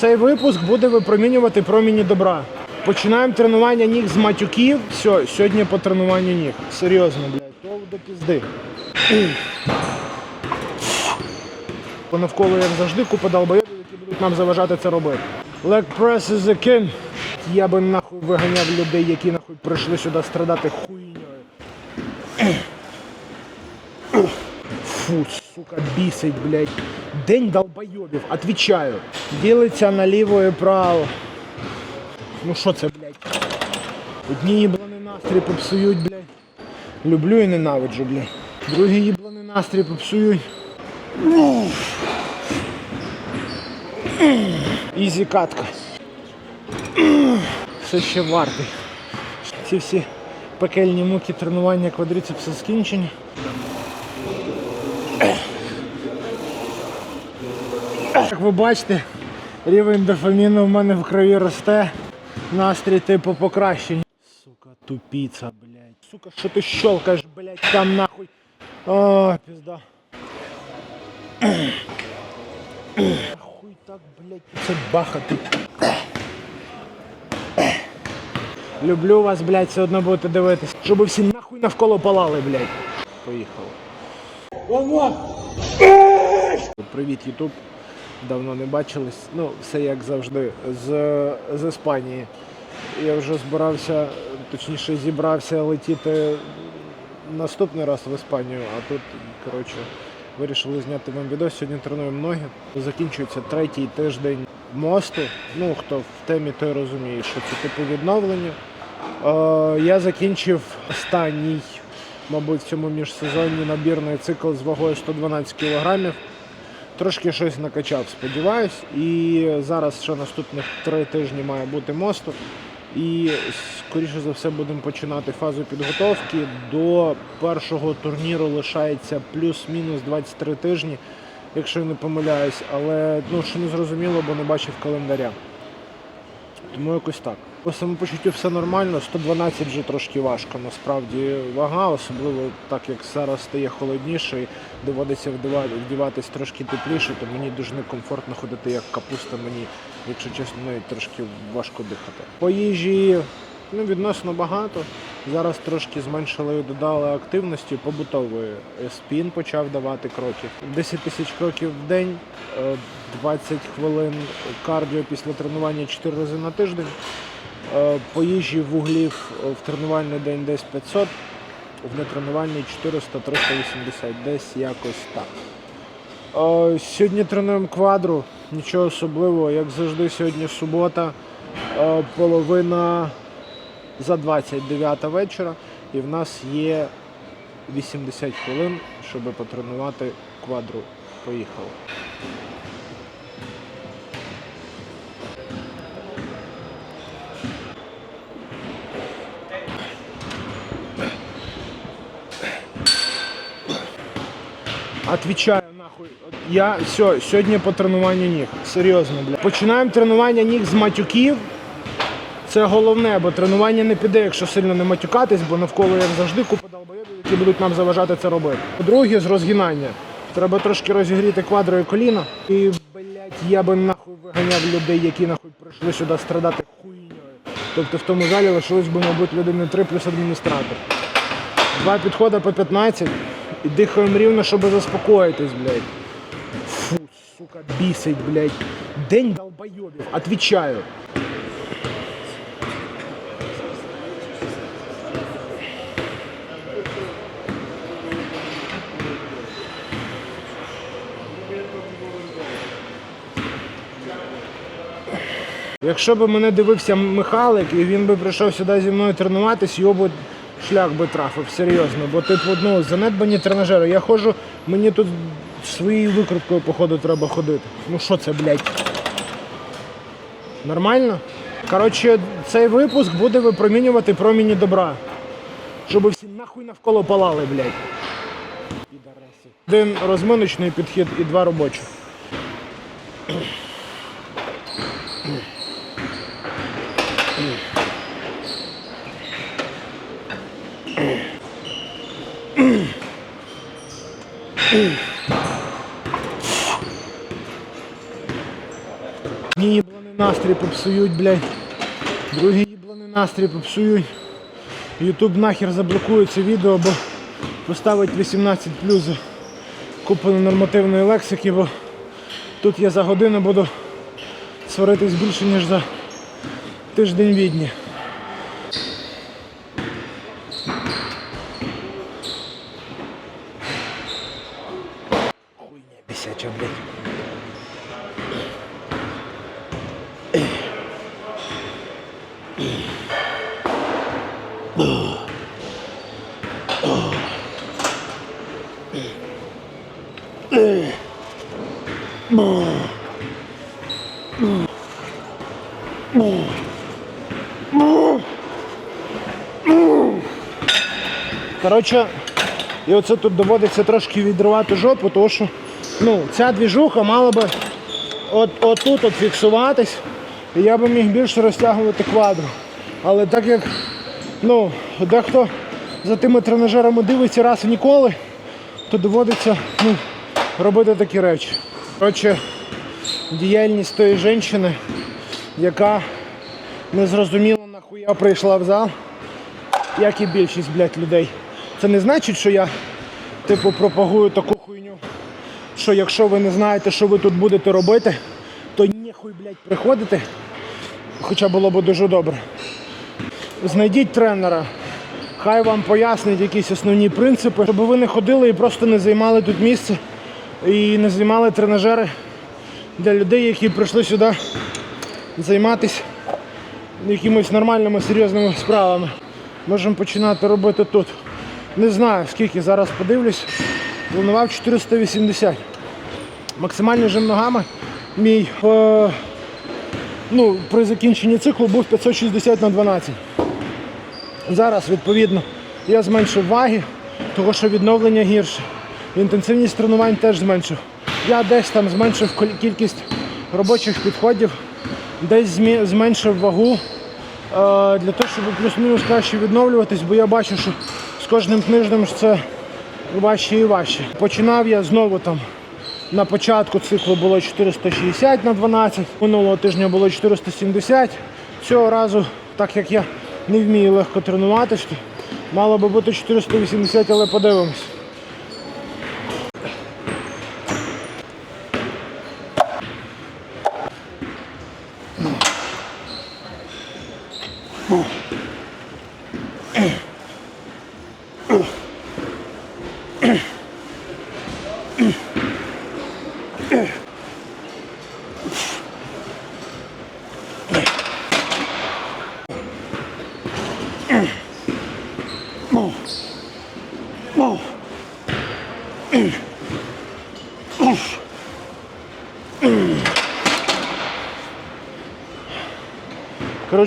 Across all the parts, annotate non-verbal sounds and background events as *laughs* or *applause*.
Цей випуск буде випромінювати проміні добра. Починаємо тренування ніг з матюків. Все, сьогодні по тренуванню ніг. Серйозно, блядь, то до пізди. Понавколо, як завжди, купа долбойобів, які будуть нам заважати це робити. Leg press is the king. Я би нахуй виганяв людей, які нахуй прийшли сюди страдати хуйньою. Фу, сука, бісить, блядь. День долбойобів, отвічаю. Ділиться наліво і право. Ну що це, блядь? Одні їбланий настрій попсують, блядь. Люблю і ненавиджу, блядь. Другі їбланий настрій попсують. Ізі катка. Все ще вартий. Ці всі пекельні муки тренування квадрицепса скінчені. Як ви бачите, рівень дофаміну в мене в крові росте, настрій типу покращення. Сука, тупіця, блядь. Сука, що ти щелкаєш, блядь, там нахуй. О, пізда. Хуй так, блядь, це бахати. Люблю вас, блядь, все одно будете дивитись. Щоб всі нахуй навколо палали, блядь. Поїхали. Привіт, Ютуб. Давно не бачились. Ну, все як завжди. З, з Іспанії. Я вже збирався, точніше зібрався летіти наступний раз в Іспанію, а тут, коротше, вирішили зняти вам відео. Сьогодні тренуємо ноги. Закінчується третій тиждень мосту. Ну, хто в темі, той розуміє, що це типу відновлення. Е, я закінчив останній, мабуть, в цьому міжсезонні набірний цикл з вагою 112 кг. Трошки щось накачав, сподіваюсь. І зараз ще наступних три тижні має бути мосту. І скоріше за все будемо починати фазу підготовки. До першого турніру лишається плюс-мінус 23 тижні, якщо я не помиляюсь, але ну, ще не зрозуміло, бо не бачив календаря. Тому якось так. По самопочуттю все нормально, 112 вже трошки важко. Насправді вага, особливо так як зараз стає холодніше доводиться вдіватись трошки тепліше, то мені дуже некомфортно ходити як капуста. Мені, якщо чесно, навіть трошки важко дихати. По їжі ну, відносно багато. Зараз трошки зменшили і додали активності побутової. Спін почав давати кроки. 10 тисяч кроків в день, е, 20 хвилин кардіо після тренування 4 рази на тиждень. Е, По їжі вуглів е, в тренувальний день десь 500, в нетренувальний 400-380, десь якось так. Е, Сьогодні тренуємо квадру, нічого особливого, як завжди, сьогодні субота, половина за 29 вечора, і в нас є 80 хвилин, щоб потренувати квадру. Поїхали. Отвічаю нахуй. Я все, сьогодні по тренуванню ніг. Серйозно, бля. Починаємо тренування ніг з матюків. Це головне, бо тренування не піде, якщо сильно не матюкатись, бо навколо, як завжди, купа долбойобів, які будуть нам заважати це робити. По-друге, з розгинання. Треба трошки розігріти квадро і коліна. І, блядь, я би нахуй виганяв людей, які нахуй прийшли сюди страдати хуйньою. Тобто в тому залі лишилось би, мабуть, людини 3 плюс адміністратор. Два підходи по 15 і дихаємо рівно, щоб заспокоїтись, блядь. Фу, сука, бісить, блядь. День долбойобів, отвічаю. Якщо б мене дивився Михалик і він би прийшов сюди зі мною тренуватись, його б шлях би трафив, серйозно. Бо типу, ну, занедбані тренажери. Я ходжу, мені тут своєю викруткою, походу, треба ходити. Ну що це, блядь? Нормально? Коротше, цей випуск буде випромінювати проміні добра. Щоб всі нахуй навколо палали, блядь. Один розминочний підхід і два робочих. Ні їбланий настрій попсують, блядь. Другий їбланий настрій попсують. Ютуб нахер заблокує це відео, бо поставить 18 плюс за нормативної лексики, бо тут я за годину буду сваритись більше, ніж за тиждень відні. Коротше, і оце тут доводиться трошки відривати жопу, тому що ну, ця двіжуха мала би от, отут от фіксуватись, я би міг більше розтягувати квадру. Але так як ну, дехто за тими тренажерами дивиться раз і ніколи, то доводиться ну, робити такі речі. Коротше, діяльність тої жінки, яка не зрозуміла, нахуя прийшла в зал, як і більшість, блядь, людей. Це не значить, що я типу пропагую таку хуйню, що якщо ви не знаєте, що ви тут будете робити, то блядь, приходите. Хоча було б дуже добре. Знайдіть тренера, хай вам пояснить якісь основні принципи, щоб ви не ходили і просто не займали тут місце і не займали тренажери для людей, які прийшли сюди займатися якимись нормальними серйозними справами. Можемо починати робити тут. Не знаю скільки, зараз подивлюсь. Планував 480. Максимальний жим ногами мій е, ну, при закінченні циклу був 560 на 12. Зараз, відповідно, я зменшив ваги, тому що відновлення гірше. Інтенсивність тренувань теж зменшив. Я десь там зменшив кількість робочих підходів, десь зменшив вагу е, для того, щоб плюс-мінус краще відновлюватись, бо я бачу, що з кожним тижнем це важче і важче. Починав я знову там. На початку циклу було 460 на 12, минулого тижня було 470. Цього разу, так як я не вмію легко тренуватися, мало би бути 480, але подивимось.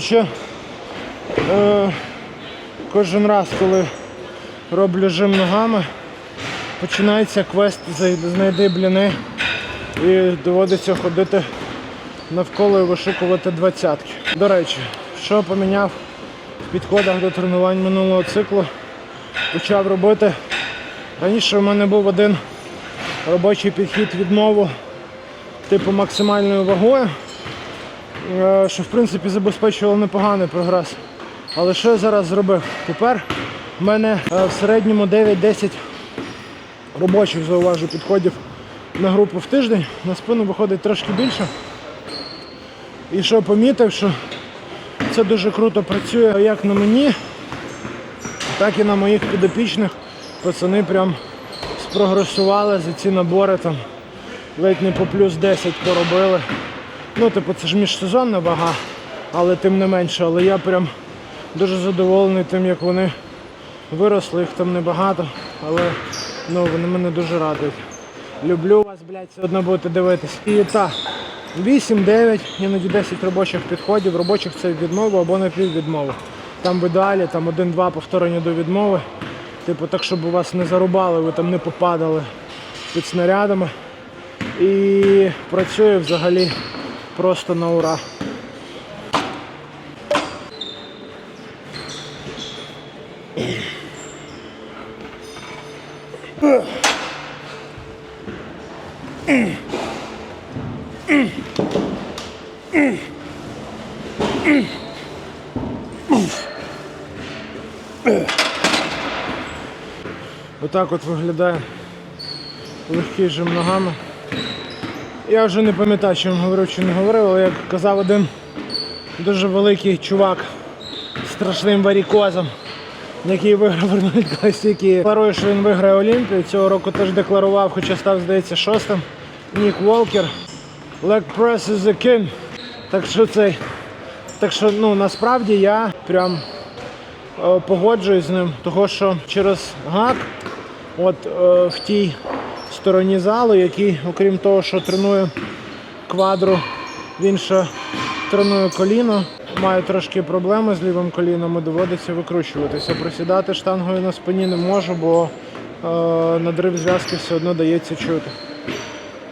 Коротше, е, кожен раз, коли роблю жим ногами, починається квест знайди бліни і доводиться ходити навколо і вишикувати двадцятки. До речі, що поміняв в підходах до тренувань минулого циклу, почав робити. Раніше в мене був один робочий підхід відмову типу максимальною вагою, що в принципі забезпечувало непоганий прогрес. Але що я зараз зробив? Тепер в мене е, в середньому 9-10 робочих зауважу підходів на групу в тиждень. На спину виходить трошки більше. І що помітив, що це дуже круто працює як на мені, так і на моїх підопічних. Пацани прям спрогресували за ці набори там ледь не по плюс 10 поробили. Ну, типу, це ж міжсезонна вага, але тим не менше. Але я прям дуже задоволений тим, як вони виросли, їх там небагато, але ну, вони мене дуже радують. Люблю вас, блядь, все одно будете дивитись. І так, 8-9, іноді 10 робочих підходів. Робочих це відмова або напіввідмова. Там в ідеалі там один-два повторення до відмови. Типу, так, щоб у вас не зарубали, ви там не попадали під снарядами. І працює взагалі просто на ура. Отак от виглядає легкий жим ногами. Я вже не пам'ятаю, чи він говорив, чи не говорив, але як казав один дуже великий чувак з страшним варікозом, який виграв Арнольд Класік і декларує, що він виграє Олімпію. Цього року теж декларував, хоча став, здається, шостим. Нік Волкер. Leg press is the king. Так що цей. Так що ну насправді я прям е, погоджуюсь з ним, того що через гак, от е, в тій стороні залу, який, окрім того, що тренує квадру, він ще тренує коліно. Маю трошки проблеми з лівим коліном і доводиться викручуватися. Просідати штангою на спині не можу, бо е, надрив зв'язки все одно дається чути.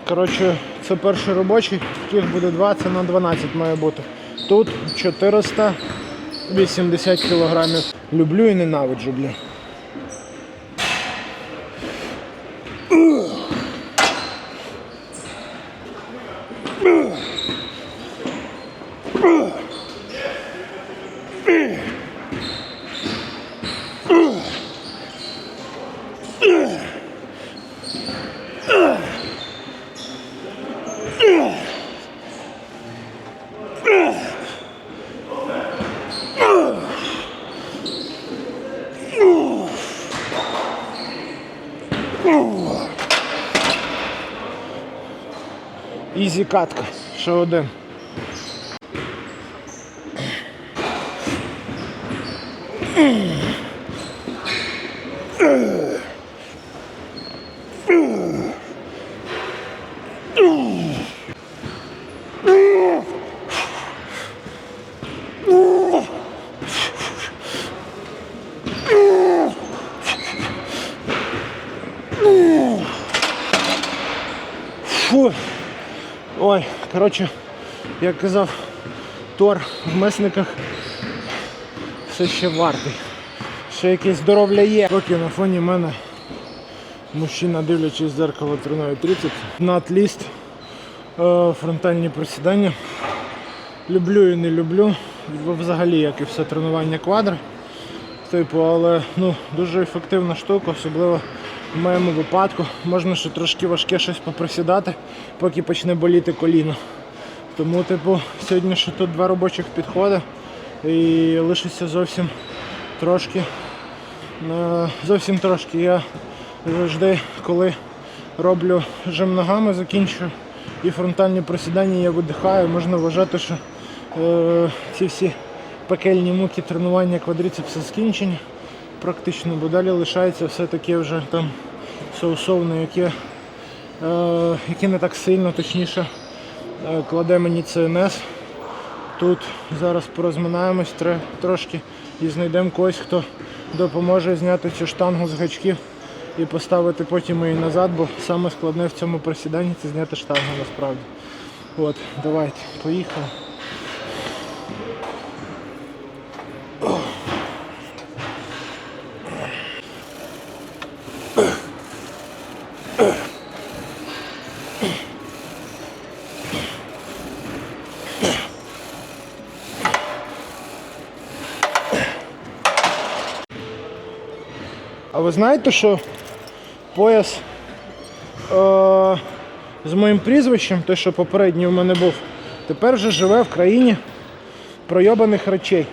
Коротше, це перший робочий, таких буде два, це на 12 має бути. Тут 480 кілограмів. Люблю і ненавиджу, бля. Uh. Ізі катка. Ще один. Фу. Коротше, як казав Тор в месниках все ще вартий. Ще якесь здоров'я є. Поки на фоні мене мужчина, дивлячись в зеркало, тренує 30. На е, фронтальні присідання. Люблю і не люблю. Взагалі, як і все тренування квадри. Типу, але ну, дуже ефективна штука, особливо в моєму випадку. Можна ще трошки важке щось поприсідати, поки почне боліти коліно. Тому, типу, сьогодні ще тут два робочих підходи і лишиться зовсім трошки. Е, Зовсім трошки. Я завжди, коли роблю жим ногами, закінчую і фронтальні присідання я видихаю. Можна вважати, що е, ці всі пекельні муки тренування квадріцепса скінчені практично, бо далі лишається все таке вже там соусовне, яке, е, яке не так сильно, точніше, кладе мені ЦНС. Тут зараз порозминаємось трошки і знайдемо когось, хто допоможе зняти цю штангу з гачків і поставити потім її назад, бо саме складне в цьому присіданні це зняти штангу насправді. От, давайте, поїхали. Знаєте, що пояс е- з моїм прізвищем, той, що попередній у мене був, тепер вже живе в країні пройобаних речей.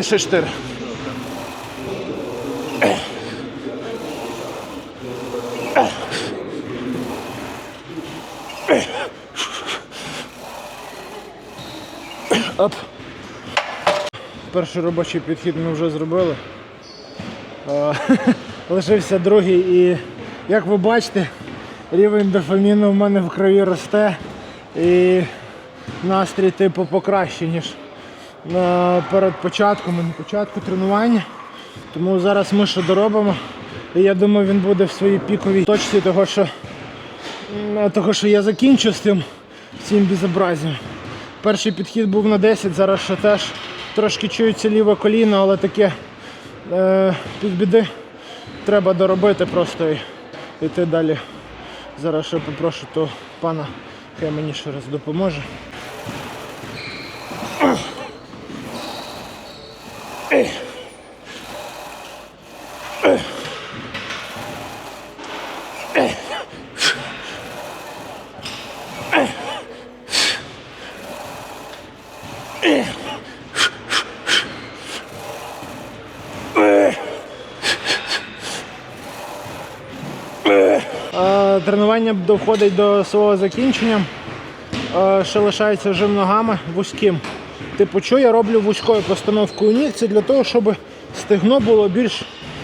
Ще чотири. Оп. Перший робочий підхід ми вже зробили. *laughs* Лишився другий. І як ви бачите, рівень дофаміну в мене в крові росте. І настрій типу покраще, ніж перед початком і початку тренування. Тому зараз ми що доробимо. І я думаю, він буде в своїй піковій точці, того що, того, що я закінчу з цим всім безобразіем. Перший підхід був на 10, зараз ще теж трошки чується ліве коліно, але таке е, півбіди треба доробити просто і йти далі. Зараз ще попрошу того пана, хай мені ще раз допоможе. Тренування доходить до свого закінчення. Е, Ще лишається жим ногами вузьким. Типу, що я роблю вузькою постановкою ніг? Це для того, щоб стегно було більш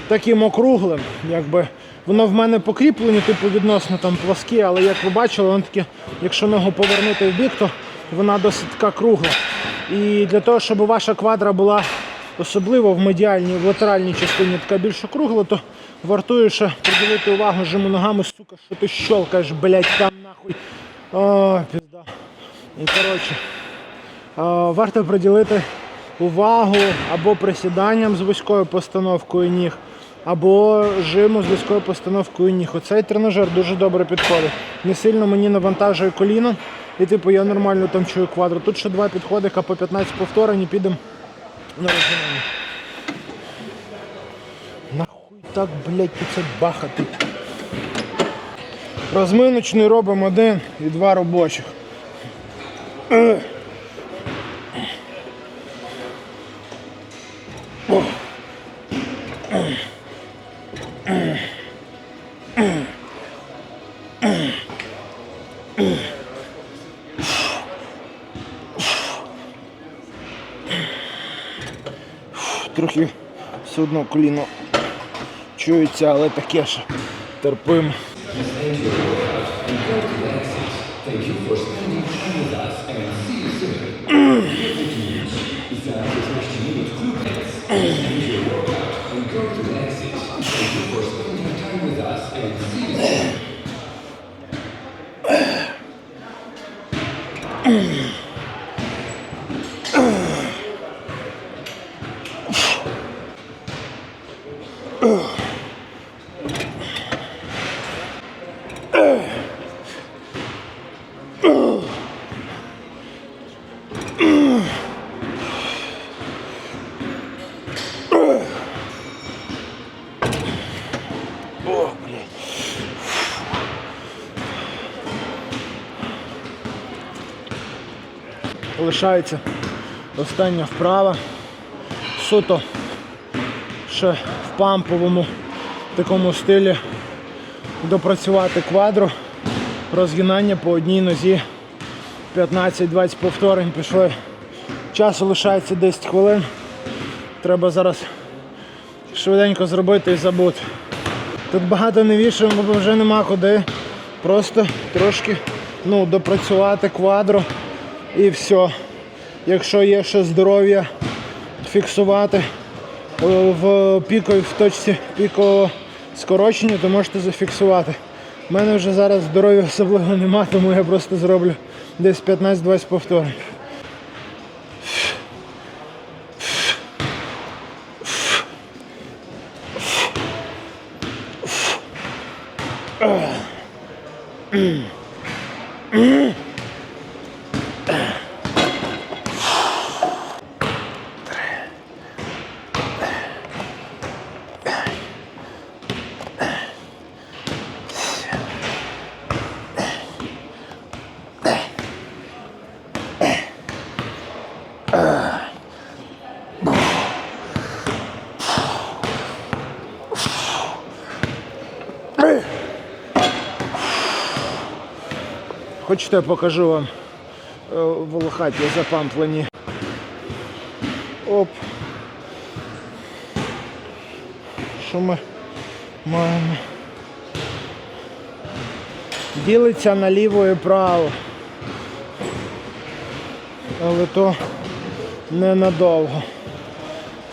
таким округлим. Якби. Воно в мене покріплені, типу відносно там пласкі, але як ви бачили, воно таке, якщо ногу повернути в бік, то вона досить така кругла. І для того, щоб ваша квадра була особливо в медіальній, в латеральній частині така більш округла, то вартує ще приділити увагу жиму ногами, сука, що ти щолкаєш, блядь, там нахуй. О, пізда. І коротше, варто приділити увагу або присіданням з вузькою постановкою ніг, або жиму з вузькою постановкою ніг. Оцей тренажер дуже добре підходить. Не сильно мені навантажує коліно. І типу я нормально там чую квадру. Тут ще два підходика по 15 повторень і підемо на розгинання. Нахуй так, блядь, тут це бахати. Розминочний робимо один і два робочих. Трохи все одно коліно чується, але таке ж терпимо. Лишається остання вправа. Суто ще в памповому такому стилі допрацювати квадру. Розгинання по одній нозі 15-20 повторень пішли. Часу лишається 10 хвилин. Треба зараз швиденько зробити і забути. Тут багато не вішаємо, бо вже нема куди. Просто трошки ну, допрацювати квадру і все. Якщо є ще здоров'я, фіксувати е, в піковій в точці пікового скорочення, то можете зафіксувати. У мене вже зараз здоров'я особливо нема, тому я просто зроблю десь 15-20 повторень. Хочете, я покажу вам е, волохаті запамплені. Оп. Що ми Маємо. Ділиться наліво і право. Але то ненадовго.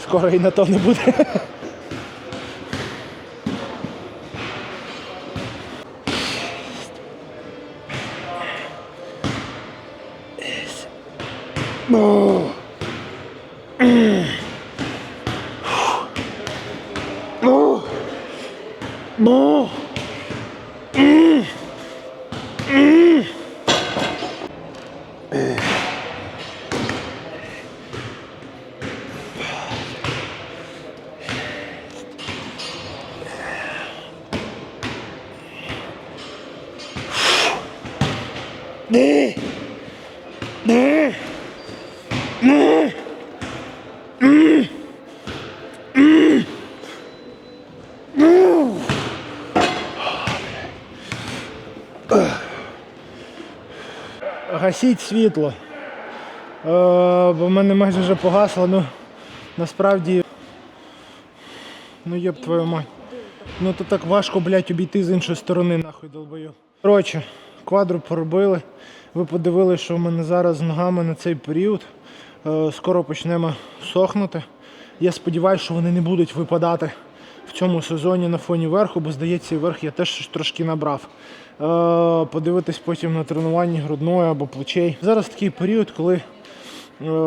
Скоро і на то не буде. О! О! О! Ні! Ні! Ні! Гасіть світло. Е, бо в мене майже вже погасло, ну насправді. Ну єб твою мать. Ну то так важко, блядь, обійти з іншої сторони, нахуй долбою. Коротше, квадру поробили. Ви подивилися, що в мене зараз з ногами на цей період. Е, Скоро почнемо сохнути. Я сподіваюся, що вони не будуть випадати в цьому сезоні на фоні верху, бо здається, верх я теж трошки набрав. Е, Подивитись потім на тренуванні грудної або плечей. Зараз такий період, коли е,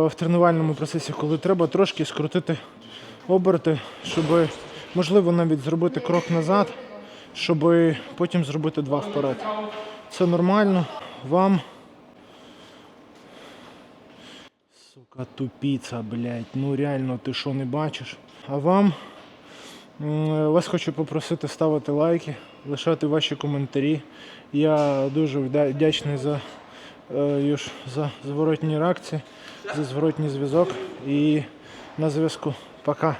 в тренувальному процесі, коли треба трошки скрутити оберти, щоб можливо навіть зробити крок назад, щоб потім зробити два вперед. Це нормально. Вам. Сука, тупіця, блядь. Ну реально, ти що не бачиш? А вам вас хочу попросити ставити лайки, лишати ваші коментарі. Я дуже вдячний за, е, за зворотні реакції, за зворотній зв'язок і на зв'язку. Пока.